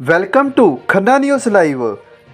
Welcome to Khanna news live.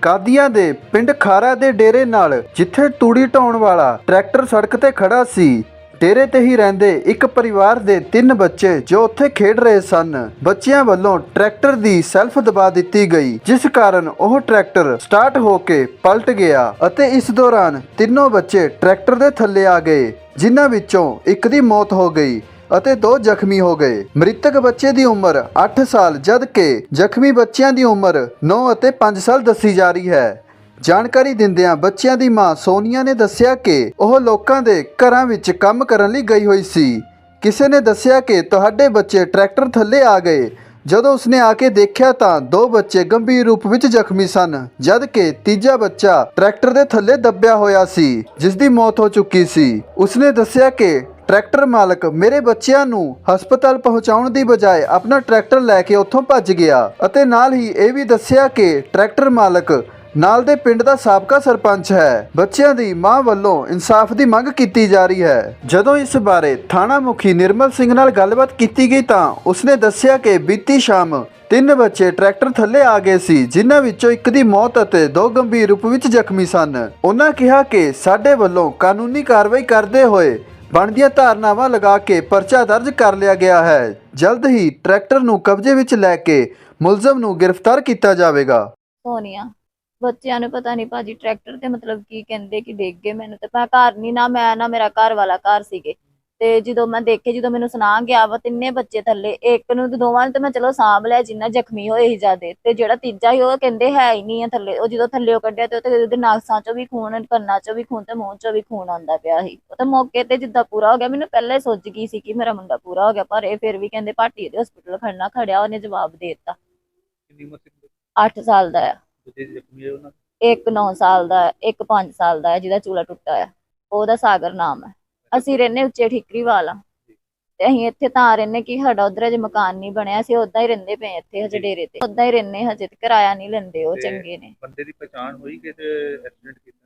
Qadian ਦੇ ਪਿੰਡ ਖਾਰਾ ਦੇ ਡੇਰੇ ਨਾਲ ਜਿੱਥੇ ਤੂੜੀ ਢਾਉਣ ਵਾਲਾ ਟਰੈਕਟਰ ਸੜਕ ਤੇ ਖੜਾ ਸੀ, ਡੇਰੇ ਤੇ ਹੀ ਰਹਿੰਦੇ ਇੱਕ ਪਰਿਵਾਰ ਦੇ ਤਿੰਨ ਬੱਚੇ ਜੋ ਉੱਥੇ ਖੇਡ ਰਹੇ ਸਨ। ਬੱਚਿਆਂ ਵੱਲੋਂ ਟਰੈਕਟਰ ਦੀ ਸੈਲਫ ਦਬਾ ਦਿੱਤੀ ਗਈ, ਜਿਸ ਕਾਰਨ ਉਹ ਟਰੈਕਟਰ ਸਟਾਰਟ ਹੋ ਕੇ ਪਲਟ ਗਿਆ ਅਤੇ ਇਸ ਦੌਰਾਨ ਤਿੰਨੋਂ ਬੱਚੇ ਟਰੈਕਟਰ ਦੇ ਥੱਲੇ ਆ ਗਏ, ਜਿਨ੍ਹਾਂ ਵਿੱਚੋਂ ਇੱਕ ਦੀ ਮੌਤ ਹੋ ਗਈ। ਅਤੇ ਦੋ ਜ਼ਖਮੀ ਹੋ ਗਏ। ਮ੍ਰਿਤਕ ਬੱਚੇ ਦੀ ਉਮਰ 8 ਸਾਲ ਜਦ ਕਿ ਜ਼ਖਮੀ ਬੱਚਿਆਂ ਦੀ ਉਮਰ 9 ਅਤੇ 5 ਸਾਲ ਦੱਸੀ ਜਾ ਰਹੀ ਹੈ। ਜਾਣਕਾਰੀ ਦਿੰਦਿਆਂ ਬੱਚਿਆਂ ਦੀ ਮਾਂ ਸੋਨੀਆ ਨੇ ਦੱਸਿਆ ਕਿ ਉਹ ਲੋਕਾਂ ਦੇ ਘਰਾਂ ਵਿੱਚ ਕੰਮ ਕਰਨ ਲਈ ਗਈ ਹੋਈ ਸੀ। ਕਿਸੇ ਨੇ ਦੱਸਿਆ ਕਿ ਤੁਹਾਡੇ ਬੱਚੇ ਟਰੈਕਟਰ ਥੱਲੇ ਆ ਗਏ। ਜਦੋਂ ਉਸਨੇ ਆ ਕੇ ਦੇਖਿਆ ਤਾਂ ਦੋ ਬੱਚੇ ਗੰਭੀਰ ਰੂਪ ਵਿੱਚ ਜ਼ਖਮੀ ਸਨ ਜਦ ਕਿ ਤੀਜਾ ਬੱਚਾ ਟਰੈਕਟਰ ਦੇ ਥੱਲੇ ਦੱਬਿਆ ਹੋਇਆ ਸੀ ਜਿਸ ਦੀ ਮੌਤ ਹੋ ਚੁੱਕੀ ਸੀ। ਉਸਨੇ ਦੱਸਿਆ ਕਿ ਟਰੈਕਟਰ ਮਾਲਕ ਮੇਰੇ ਬੱਚਿਆਂ ਨੂੰ ਹਸਪਤਾਲ ਪਹੁੰਚਾਉਣ ਦੀ ਬਜਾਏ ਆਪਣਾ ਟਰੈਕਟਰ ਲੈ ਕੇ ਉੱਥੋਂ ਭੱਜ ਗਿਆ ਅਤੇ ਨਾਲ ਹੀ ਇਹ ਵੀ ਦੱਸਿਆ ਕਿ ਟਰੈਕਟਰ ਮਾਲਕ ਨਾਲ ਦੇ ਪਿੰਡ ਦਾ ਸਾਬਕਾ ਸਰਪੰਚ ਹੈ। ਬੱਚਿਆਂ ਦੀ ਮਾਂ ਵੱਲੋਂ ਇਨਸਾਫ ਦੀ ਮੰਗ ਕੀਤੀ ਜਾ ਰਹੀ ਹੈ। ਜਦੋਂ ਇਸ ਬਾਰੇ ਥਾਣਾ ਮੁਖੀ ਨਿਰਮਲ ਸਿੰਘ ਨਾਲ ਗੱਲਬਾਤ ਕੀਤੀ ਗਈ ਤਾਂ ਉਸਨੇ ਦੱਸਿਆ ਕਿ ਬੀਤੀ ਸ਼ਾਮ ਤਿੰਨ ਬੱਚੇ ਟਰੈਕਟਰ ਥੱਲੇ ਆ ਗਏ ਸੀ, ਜਿਨ੍ਹਾਂ ਵਿੱਚੋਂ ਇੱਕ ਦੀ ਮੌਤ ਅਤੇ ਦੋ ਗੰਭੀਰ ਰੂਪ ਵਿੱਚ ਜ਼ਖਮੀ ਸਨ। ਉਹਨਾਂ ਕਿਹਾ ਕਿ ਸਾਡੇ ਵੱਲੋਂ ਕਾਨੂੰਨੀ ਕਾਰਵਾਈ ਕਰਦੇ ਹੋਏ ਬਣਦੀਆਂ ਧਾਰਨਾਵਾਂ ਲਗਾ ਕੇ ਪਰਚਾ ਦਰਜ ਕਰ ਲਿਆ ਗਿਆ ਹੈ। ਜਲਦ ਹੀ ਟਰੈਕਟਰ ਨੂੰ ਕਬਜ਼ੇ ਵਿੱਚ ਲੈ ਕੇ ਮੁਲਜ਼ਮ ਨੂੰ ਗ੍ਰਿਫਤਾਰ ਕੀਤਾ ਜਾਵੇਗਾ। ਸੋਨੀਆ, ਬੱਚਿਆਂ ਨੂੰ ਪਤਾ ਨਹੀਂ ਭਾਜੀ, ਟਰੈਕਟਰ ਤੇ ਮਤਲਬ ਕੀ ਕਹਿੰਦੇ, ਕਿ ਡਿੱਗ ਗਏ। ਮੈਨੂੰ ਤੇ ਮੈਂ ਘਰ ਨਹੀਂ ਨਾ, ਮੈਂ ਨਾ ਮੇਰਾ ਘਰ ਵਾਲਾ ਘਰ ਸੀਗੇ। ਤੇ ਜਦੋਂ ਮੈਂ ਦੇਖੇ ਜਦੋਂ ਮੈਨੂੰ ਸੁਣਾ ਗਿਆ ਵਾ ਤਿੰਨੇ ਬੱਚੇ ਥੱਲੇ ਇੱਕ ਨੂੰ ਤੇ ਦੋਵਾਂ ਨੂੰ ਤੇ ਮੈਂ ਚਲੋ ਸਾਂਭ ਲਿਆ ਜਿੰਨਾ ਜ਼ਖਮੀ ਹੋਏ ਸੀ ਜਿਆਦੇ। ਤੇ ਜਿਹੜਾ ਤੀਜਾ ਸੀ ਉਹ ਕਹਿੰਦੇ ਹੈ ਹੀ ਨਹੀਂ ਆ ਥੱਲੇ ਉਹ ਜਦੋਂ ਥੱਲੇ ਕੱਢਿਆ ਤੇ ਉਹਦੇ ਉਹਦੇ ਨਾਸਾਂ ਚੋਂ ਵੀ ਖੂਨ ਕੰਨਾਂ ਚੋਂ ਵੀ ਖੂਨ ਤੇ ਮੂੰਹ ਚੋਂ ਵੀ ਖੂਨ ਆਉਂਦਾ ਪਿਆ ਸੀ। ਉਹ ਤਾਂ ਮੌਕੇ ਤੇ ਜਿੱਦਾਂ ਪੂਰਾ ਹੋ ਗਿਆ ਮੈਨੂੰ ਪਹਿਲਾਂ ਹੀ ਸੁੱਜ ਗਈ ਸੀ ਕਿ ਮੇਰਾ ਮੁੰਡਾ ਪੂਰਾ ਹੋ ਗਿਆ ਪਰ ਇਹ ਫਿਰ ਵੀ ਕਹਿੰਦੇ ਭਾਟੀ ਦੇ ਹਸਪੀਟਲ ਖੜਨਾ ਖੜਿਆ ਉਹਨੇ ਜਵਾਬ ਦੇ ਦਿੱਤਾ। ਕਿੰਨੀ ਉਮਰ ਸੀ 8 ਸਾਲ ਦਾ ਆ। ਦੂਜੇ ਜ਼ਖਮੀ ਹੋਏ ਉਹਨਾਂ? ਇੱਕ 9 ਸਾਲ ਦਾ ਹੈ, ਇੱਕ 5 ਸਾਲ ਦਾ ਹੈ ਜਿਹਦਾ ਚੂਲਾ ਟੁੱਟਾ ਆ। ਉਹਦਾ ਸਾਗਰ ਨਾਮ ਹੈ ਅਸੀਂ ਰਹਿੰਦੇ ਉੱਚੇ ਠਿਕਰੀ ਵਾਲਾ ਤੇ ਅਸੀਂ ਇੱਥੇ ਤਾਂ ਰਹਿੰਦੇ ਕਿ ਸਾਡਾ ਉਧਰ ਅਜੇ ਮਕਾਨ ਨਹੀਂ ਬਣਿਆ ਅਸੀਂ ਉਦਾਂ ਹੀ ਰਹਿੰਦੇ ਪਏ ਇੱਥੇ ਹਜੇ ਡੇਰੇ ਤੇ। ਉਦਾਂ ਹੀ ਰਹਿੰਦੇ ਹਜੇ ਤੇ ਕਿਰਾਇਆ ਨਹੀਂ ਲੈਂਦੇ ਉਹ ਚੰਗੇ ਨੇ। ਬੰਦੇ ਦੀ ਪਛਾਣ ਹੋਈ ਕਿ ਤੇ ਐਕਸੀਡੈਂਟ ਕੀਤਾ?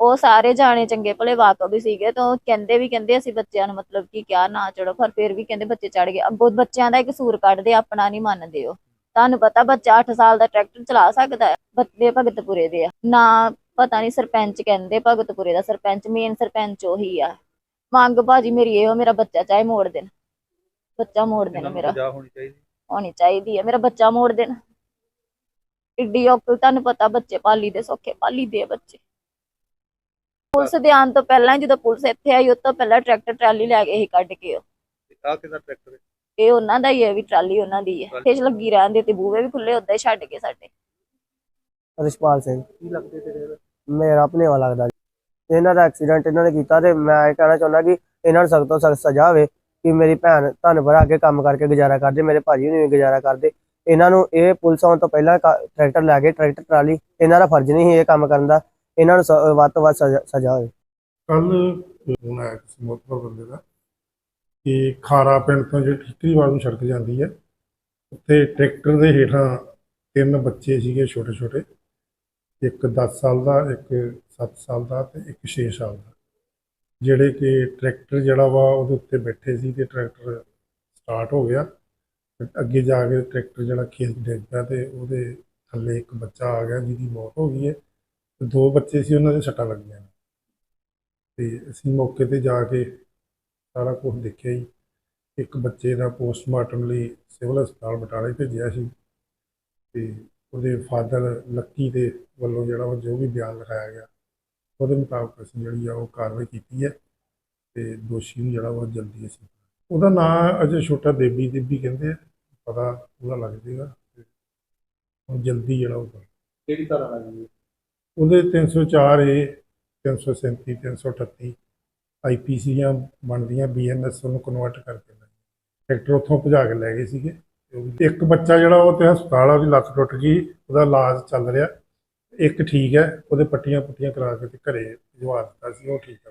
ਉਹ ਸਾਰੇ ਜਾਣੇ ਚੰਗੇ ਭਲੇ ਵਾਕਫ ਵੀ ਸੀਗੇ ਤਾਂ ਕਹਿੰਦੇ ਵੀ ਕਹਿੰਦੇ ਅਸੀਂ ਬੱਚਿਆਂ ਨੂੰ ਮਤਲਬ ਕਿ ਕਿਹਾ ਨਾ ਚੜੋ ਪਰ ਫਿਰ ਵੀ ਕਹਿੰਦੇ ਬੱਚੇ ਚੜ ਗਏ। ਅੱਗੋਂ ਬੱਚਿਆਂ ਦਾ ਇੱਕ ਕਸੂਰ ਕੱਢਦੇ ਆਪਣਾ ਨਹੀਂ ਮੰਨਦੇ ਉਹ। ਤੁਹਾਨੂੰ ਪਤਾ ਬੱਚਾ 8 ਸਾਲ ਦਾ ਟਰੈਕਟਰ ਚਲਾ ਸਕਦਾ ਹੈ ਬੱਚੇ ਭਗਤਪੁਰੇ ਦੇ ਆ। ਨਾ ਪਤਾ ਨਹੀਂ ਸਰਪੰਚ ਕਹਿੰਦੇ ਭਗਤਪੁਰੇ ਦਾ ਸਰਪੰਚ ਮੇਨ ਸਰਪੰਚ ਉਹੀ ਆ। ਮੰਗ ਭਾਜੀ ਮੇਰੀ ਇਹੋ ਮੇਰਾ ਬੱਚਾ ਚਾਹੇ ਮੋੜ ਦੇਣ। ਬੱਚਾ ਮੋੜ ਦੇਣ ਮੇਰਾ। ਹੋਣੀ ਚਾਹੀਦੀ। ਹੋਣੀ ਚਾਹੀਦੀ ਹੈ ਮੇਰਾ ਬੱਚਾ ਮੋੜ ਦੇਣ। ਇੱਡੀ ਔਖੀ ਤੁਹਾਨੂੰ ਪਤਾ ਬੱਚੇ ਪਾਲੀ ਦੇ ਸੌਖੇ ਪਾਲੀ ਦੇ ਬੱਚੇ। ਪੁਲਿਸ ਦੇ ਆਉਣ ਤੋਂ ਪਹਿਲਾਂ ਜਦੋਂ ਪੁਲਿਸ ਇੱਥੇ ਆਈ ਉਸ ਤੋਂ ਪਹਿਲਾਂ ਟਰੈਕਟਰ ਟਰਾਲੀ ਲੈ ਗਏ ਸੀ ਕੱਢ ਕੇ ਉਹ ਆ ਕਿਹਦਾ ਟਰੈਕਟਰ ਹੈ? ਇਹ ਉਹਨਾਂ ਦਾ ਹੀ ਹੈ ਵੀ ਟਰਾਲੀ ਉਹਨਾਂ ਦੀ ਹੈ। ਫੇਸ ਲੱਗੀ ਰਹਿੰਦੀ ਤੇ ਬੂਹੇ ਵੀ ਖੁੱਲੇ ਉਦਾਂ ਹੀ ਛੱਡ ਕੇ ਸਾਡੇ। ਰਿਸ਼ਪਾਲ ਸਿੰਘ। ਕੀ ਲੱਗਦੇ ਤੇਰੇ ਮੇਰਾ ਆਪਣੇ ਵਾਲਾ ਲੱਗਦਾ ਜੀ। ਇਹਨਾਂ ਦਾ ਐਕਸੀਡੈਂਟ ਇਹਨਾਂ ਨੇ ਕੀਤਾ ਤੇ ਮੈਂ ਇਹ ਕਹਿਣਾ ਚਾਹੁੰਦਾ ਕਿ ਇਹਨਾਂ ਨੂੰ ਸਖਤ ਤੋਂ ਸਖਤ ਸਜ਼ਾ ਹੋਵੇ ਕਿ ਮੇਰੀ ਭੈਣ ਤੁਹਾਨੂੰ ਪਤਾ ਅੱਗੇ ਕੰਮ ਕਰਕੇ ਗੁਜ਼ਾਰਾ ਕਰਦੇ ਮੇਰੇ ਭਾਜੀ ਵੀ ਗੁਜ਼ਾਰਾ ਕਰਦੇ ਇਹਨਾਂ ਨੂੰ ਇਹ ਪੁਲਿਸ ਆਉਣ ਤੋਂ ਪਹਿਲਾਂ ਟਰੈਕਟਰ ਲੈ ਕੇ, ਟਰੈਕਟਰ, ਟਰਾਲੀ, ਇਹਨਾਂ ਦਾ ਫਰਜ਼ ਨਹੀਂ ਸੀ ਇਹ ਕੰਮ ਕਰਨ ਦਾ। ਇਹਨਾਂ ਨੂੰ ਸ- ਵੱਧ ਤੋਂ ਵੱਧ ਸਜ਼ਾ ਸਜ਼ਾ ਹੋਵੇ। ਕੱਲ, ਫੋਨ ਆਇਆ ਕਿਸੇ ਮੋਤਬਰ ਬੰਦੇ ਦਾ ਕਿ ਖਾਰਾ ਪਿੰਡ ਤੋਂ ਜਿਹੜੀ ਠੀਕਰੀਵਾਲ ਨੂੰ ਸੜਕ ਜਾਂਦੀ ਹੈ, ਉੱਥੇ ਟਰੈਕਟਰ ਦੇ ਹੇਠਾਂ ਤਿੰਨ ਬੱਚੇ ਸੀਗੇ ਛੋਟੇ ਛੋਟੇ ਇੱਕ 10 ਸਾਲ ਦਾ, ਇੱਕ 7 ਸਾਲ ਦਾ ਤੇ ਇੱਕ 6 ਸਾਲ ਦਾ। ਜਿਹੜੇ ਕਿ ਟਰੈਕਟਰ ਜਿਹੜਾ ਵਾ ਉਹਦੇ ਉੱਤੇ ਬੈਠੇ ਸੀ ਤੇ ਟਰੈਕਟਰ ਸਟਾਰਟ ਹੋ ਗਿਆ। ਅੱਗੇ ਜਾ ਕੇ ਟਰੈਕਟਰ ਜਿਹੜਾ ਖੇਤ ਡਿੱਗ ਪਿਆ ਤੇ ਉਹਦੇ ਥੱਲੇ ਇੱਕ ਬੱਚਾ ਆ ਗਿਆ ਜਿਹਦੀ ਮੌਤ ਹੋ ਗਈ ਹੈ। ਤੇ ਦੋ ਬੱਚੇ ਸੀ, ਉਹਨਾਂ ਦੇ ਸੱਟਾਂ ਲੱਗੀਆਂ। ਤੇ ਅਸੀਂ ਮੌਕੇ ਤੇ ਜਾ ਕੇ ਸਾਰਾ ਕੁਝ ਦੇਖਿਆ ਜੀ। ਇੱਕ ਬੱਚੇ ਦਾ ਪੋਸਟਮਾਰਟਮ ਲਈ ਸਿਵਲ ਹਸਪਤਾਲ ਬਟਾਲੇ ਭੇਜਿਆ ਸੀ। ਤੇ ਉਹਦੇ ਫਾਦਰ ਲੱਕੀ ਦੇ ਵੱਲੋਂ ਜਿਹੜਾ ਉਹ ਜੋ ਵੀ ਬਿਆਨ ਲਿਖਾਇਆ ਗਿਆ ਉਹਦੇ ਮੁਤਾਬਕ ਅਸੀਂ ਜਿਹੜੀ ਆ ਉਹ ਕਾਰਵਾਈ ਕੀਤੀ ਹੈ ਤੇ ਦੋਸ਼ੀ ਨੂੰ ਜਿਹੜਾ ਉਹ ਜਲਦੀ ਅਸੀਂ ਉਹਦਾ ਨਾਂ ਅਜੇ ਛੋਟਾ ਦੇਬੀ ਦੇਬੀ ਕਹਿੰਦੇ ਆ ਪਤਾ ਉਹਦਾ ਲੱਗ ਜਾਏਗਾ ਤੇ ਹੁਣ ਜਲਦੀ ਜਿਹੜਾ ਉਹ ਕਿਹੜੀ ਤਰ੍ਹਾਂ ਲੱਗੀ ਉਹਦੇ 304 ਏ 337 338 ਆਈਪੀਸੀਆਂ ਬਣਦੀਆਂ ਬੀਐਨਐਸ ਉਹਨੂੰ ਕਨਵਰਟ ਕਰਕੇ ਲੈ ਟਰੈਕਟਰ ਉੱਥੋਂ ਭਜਾ ਕੇ ਲੈ ਗਏ ਸੀਗੇ। ਉਹ ਇੱਕ ਬੱਚਾ ਜਿਹੜਾ ਉਹ ਤੇ ਹਸਪਤਾਲ ਆ, ਉਹਦੀ ਲੱਤ ਟੁੱਟ ਗਈ, ਉਹਦਾ ਇਲਾਜ ਚੱਲ ਰਿਹਾ। ਇੱਕ ਠੀਕ ਹੈ, ਉਹਦੇ ਪੱਟੀਆਂ ਪੁੱਟੀਆਂ ਕਰਾ ਕੇ ਤੇ ਘਰੇ ਜਵਾ ਦਿੱਤਾ ਸੀ, ਉਹ ਠੀਕ ਆ।